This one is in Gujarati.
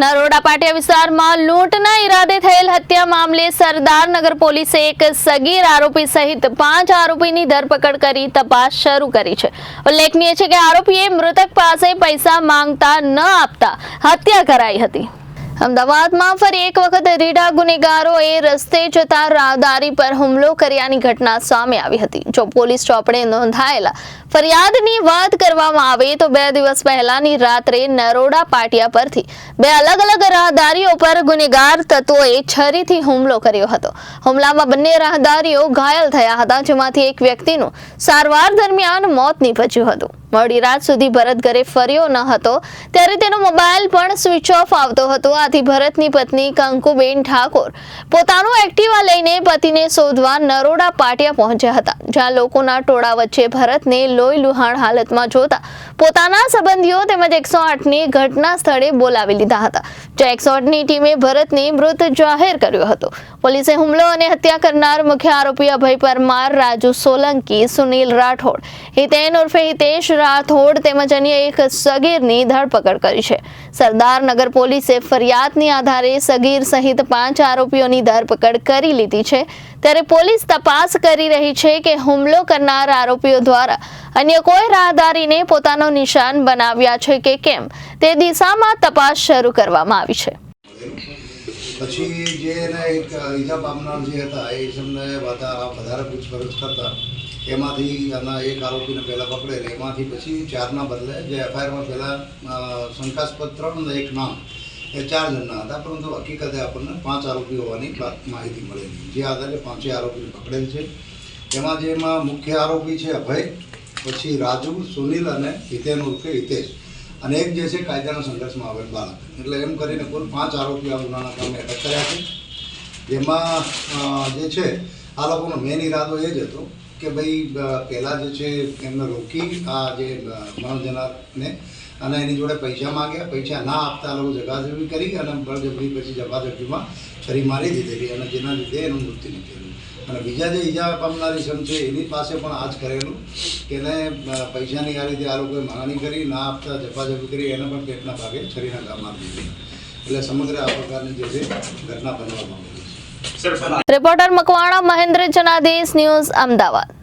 નરોડા પાટિયા વિસ્તારમાં લૂંટના ઈરાદે થયેલ હત્યા મામલે સરદારનગર પોલીસે એક સગીર આરોપી સહિત પાંચ આરોપીની ધરપકડ કરી તપાસ શરૂ કરી છે. ઉલ્લેખનીય છે કે આરોપીએ મૃતક પાસે પૈસા માંગતા ન આપતા હત્યા કરાઈ હતી. અમદાવાદમાં ફરી એક વખત રીડા ગુનેગારોએ રસ્તે જતા રાહદારી પર હુમલો કર્યાની ઘટના સામે આવી હતી. જો પોલીસ ચોપડે નોંધાયેલા ફરિયાદની વાત કરવામાં આવે તો બે દિવસ પહેલાની રાત્રે નરોડા પાટિયા પરથી બે અલગ અલગ રાહદારીઓ પર ગુનેગાર તત્વોએ છરીથી હુમલો કર્યો હતો. હુમલામાં બંને રાહદારીઓ ઘાયલ થયા હતા, જેમાંથી એક વ્યક્તિનું સારવાર દરમિયાન મોત નીપજ્યું હતું. મોડી રાત સુધી ભરત ઘરે ફર્યો ન હતો, ત્યારે તેનો મોબાઈલ પણ સ્વિચ ઓફ આવતો હતો. આથી ભરતની પત્ની કંકુબેન ઠાકોર પોતાનું એક્ટિવા લઈને પતિને શોધવા નરોડા પાટિયા પહોંચ્યા હતા, જ્યાં લોકોના ટોળા વચ્ચે ભરતને લોહી લુહાણ હાલતમાં જોતા પોતાના સંબંધીઓ તેમજ એકસો આઠની ઘટના સ્થળે બોલાવી લીધા હતા. જ્યાં ટીમે ભરતને મૃત જાહેર કર્યો હતો. પોલીસે હુમલો અને હત્યા કરનાર મુખ્ય આરોપી અભય પરમાર, રાજુ સોલંકી, સુનિલ રાઠોડ, હિતેન ઉર્ફે હિતેશ રાઠોડ તેમજ અન્ય એક સગીરની ધરપકડ કરી છે. સરદારનગર પોલીસે ફરિયાદની આધારે સગીર સહિત પાંચ આરોપીઓની ધરપકડ કરી લીધી છે. ત્યારે પોલીસ તપાસ કરી રહી છે કે હુમલો કરનાર આરોપીઓ દ્વારા અન્ય કોઈ રાહદારીને પોતાનો નિશાન બનાવ્યા છે કે કેમ, તે દિશામાં તપાસ શરૂ કરવામાં આવી છે. પછી જે એને એક ઈજા પામનાર જે હતા, એ સમને વધારે પૂછપરછ કરતા, એમાંથી આના એક આરોપીને પહેલાં પકડેલ એમાંથી પછી ચારના બદલે જે એફઆઈઆરમાં પહેલાં શંકાસ્પદ ત્રણ એક નામ, એ ચાર જણના હતા, પરંતુ હકીકતે આપણને પાંચ આરોપી હોવાની માહિતી મળેલી. જે આધારે પાંચે આરોપીને પકડેલ છે. એમાં જેમાં મુખ્ય આરોપી છે અભય પછી રાજુ, સુનિલ અને હિતેન ઉર્ફે હિતેશ. અને એક જે છે કાયદાના સંઘર્ષમાં આવેલ બાળક. એટલે એમ કરીને કુલ પાંચ આરોપીઓ આ ગુનાના કામે અટક કર્યા છે. જેમાં જે છે, આ લોકોનો મેન ઈરાદો એ જ હતો કે ભાઈ પહેલાં જે છે એમને રોકી આ જે મરણ અને એની જોડે પૈસા માંગ્યા. પૈસા ના આપતા આ લોકો જગાજબી કરી અને બળજબરી પછી જબાજબીમાં છરી મારી દીધેલી અને જેના લીધે એનું મૃત્યુ નીકળ્યું અને બીજા જે ઈજા પામનારી સમ છે એની પાસે પણ આ જ કરેલું કે એને પૈસાની આ રીતે આ લોકોએ માગણી કરી ના આપતા જપાજપી કરી એને પણ પેટના ભાગે છરીના ગામ મારી દીધી એટલે સમગ્ર આ પ્રકારની જે છે ઘટના બનવા માંગેલી રિપોર્ટર મકવાણા મહેન્દ્ર જનાદેશ ન્યૂઝ અમદાવાદ.